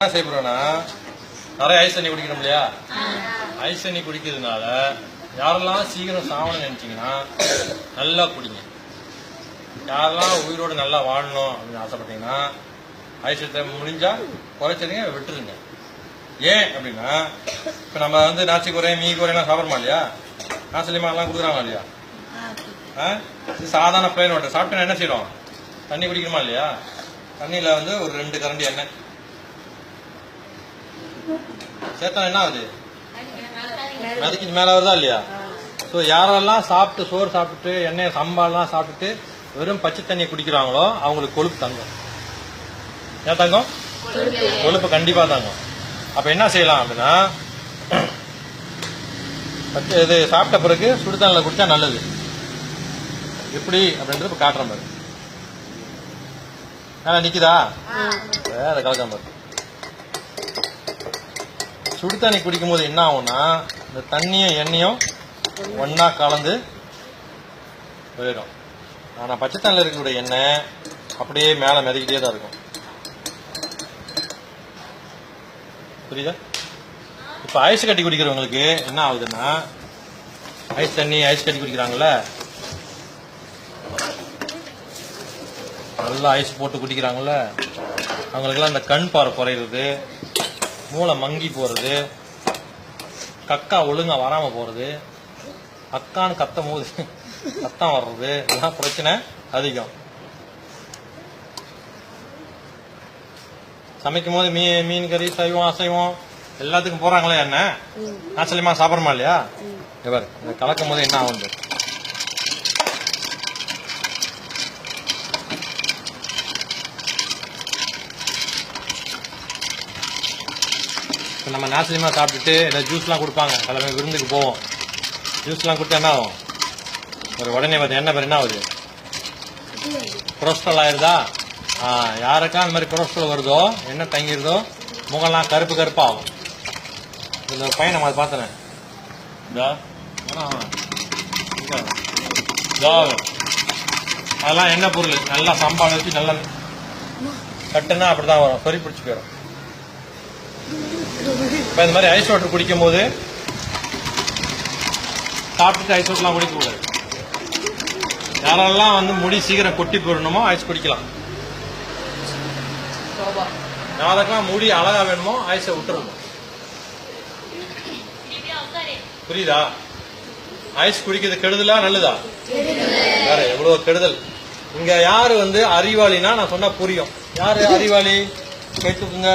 என்ன செய்ய போறோம்னா நிறைய ஐஸ் தண்ணி குடிக்கணும் இல்லையா? ஐஸ் தண்ணி குடிக்கிறதுனால யாரெல்லாம் சீக்கிரம் சாவணும்னு நினைச்சீங்கன்னா நல்லா குடிங்க. யாரெல்லாம் உயிரோடு நல்லா வாழணும் அப்படின்னு ஆசைப்பட்டீங்கன்னா ஐஸ் முடிஞ்சா குறைச்சிருங்க விட்டுருங்க. ஏன் அப்படின்னா இப்போ நம்ம வந்து நாச்சி குறை மீ குறையெல்லாம் சாப்பிடுமா இல்லையா? நாசிலிமா கொடுக்குறாங்க இல்லையா? ஆ? இது சாதாரண பிளேன் வாட்டர் சாப்பிட்டா என்ன செய்யறோம் தண்ணி குடிக்கணுமா இல்லையா? தண்ணியில் வந்து ஒரு ரெண்டு கரண்டி எண்ணெய். சேர்த்தா என்ன ஆகுது அதுக்கு மேல வருதா இல்லையா? ஸோ யாரெல்லாம் சாப்பிட்டு சோறு சாப்பிட்டு எண்ணெய் சம்பாலாம் சாப்பிட்டுட்டு வெறும் பச்சை தண்ணி குடிக்கிறாங்களோ அவங்களுக்கு கொழுப்பு தங்கும். ஏன் தங்கம்? கொழுப்பு கண்டிப்பா தங்கும். அப்ப என்ன செய்யலாம் அப்படின்னா பச்சை இது சாப்பிட்ட பிறகு சுடுதண்ணில் குடிச்சா நல்லது. எப்படி அப்படின்றது இப்ப காட்டுறேன் பாரு. ஆ நிக்குதா? வேற கலக்காம பாரு சுடு தண்ணி குடிக்கும் போது என்ன ஆகும்னா இந்த தண்ணியும் எண்ணெயும் ஒன்னா கலந்து போயிடும். ஆனா பச்சை தண்ணியில் இருக்கக்கூடிய எண்ணெய் அப்படியே மேல மிதக்கிட்டே தான் இருக்கும். புரியுதா? இப்ப ஐஸ் கட்டி குடிக்கிறவங்களுக்கு என்ன ஆகுதுன்னா ஐஸ் தண்ணி ஐஸ் கட்டி குடிக்கிறாங்கல்ல? நல்லா ஐஸ் போட்டு குடிக்கிறாங்கல்ல? அவங்களுக்கெல்லாம் இந்த கண் பாறை குறையிறது மூளை மங்கி போறது கக்கா ஒழுங்கா வராம போறது அக்கான்னு கத்தும் போது சத்தம் வர்றது இதெல்லாம் பிரச்சனை அதிகம். சமைக்கும் போது மீ மீன் கறி சைவம் அசைவம் எல்லாத்துக்கும் போறாங்களே என்ன? நாச்சலியமா சாப்பிடமா இல்லையா? இவர் கலக்கும் போது என்ன ஆகுது இப்போ நம்ம நாசிலியமா சாப்பிட்டுட்டு இல்லை ஜூஸ்லாம் கொடுப்பாங்க. கிளம்பி விருந்துக்கு போவோம். ஜூஸ்லாம் கொடுத்தா என்ன ஆகும்? ஒரு உடனே பார்த்து என்ன பேர் என்ன ஆகுது? கொலஸ்ட்ரால் ஆயிருதா? யாருக்கா அந்த மாதிரி கொலஸ்ட்ரால் வருதோ என்ன தங்கிருதோ முகம்லாம் கருப்பு கருப்பாகும் இந்த ஒரு பையன் நம்ம அதை பார்த்தேன் அதெல்லாம் என்ன பொருள்? நல்லா சம்பாடு வச்சு நல்லா கட்டுன்னா அப்படிதான் வரும். சொறி பிடிச்சி போயிடும் இப்போ இந்த மாதிரி ஐஸ் வாட்டர் குடிக்கும் போது சாப்பிட்டுட்டு ஐஸ் வாட்டர்லாம் குடிக்கக்கூடாது. யாரெல்லாம் வந்து முடி சீக்கிரம் கொட்டி போயிடணுமோ ஐஸ் குடிக்கலாம். யாருக்கெல்லாம் முடி அழகா வேணுமோ ஐஸை விட்டுறணும். புரியுதா? ஐஸ் குடிக்கிறது கெடுதலா நல்லதா? வேற எவ்வளவு கெடுதல். இங்க யாரு வந்து அறிவாளினா நான் சொன்னா புரியும். யாரு அறிவாளி? கேட்டுக்குங்க.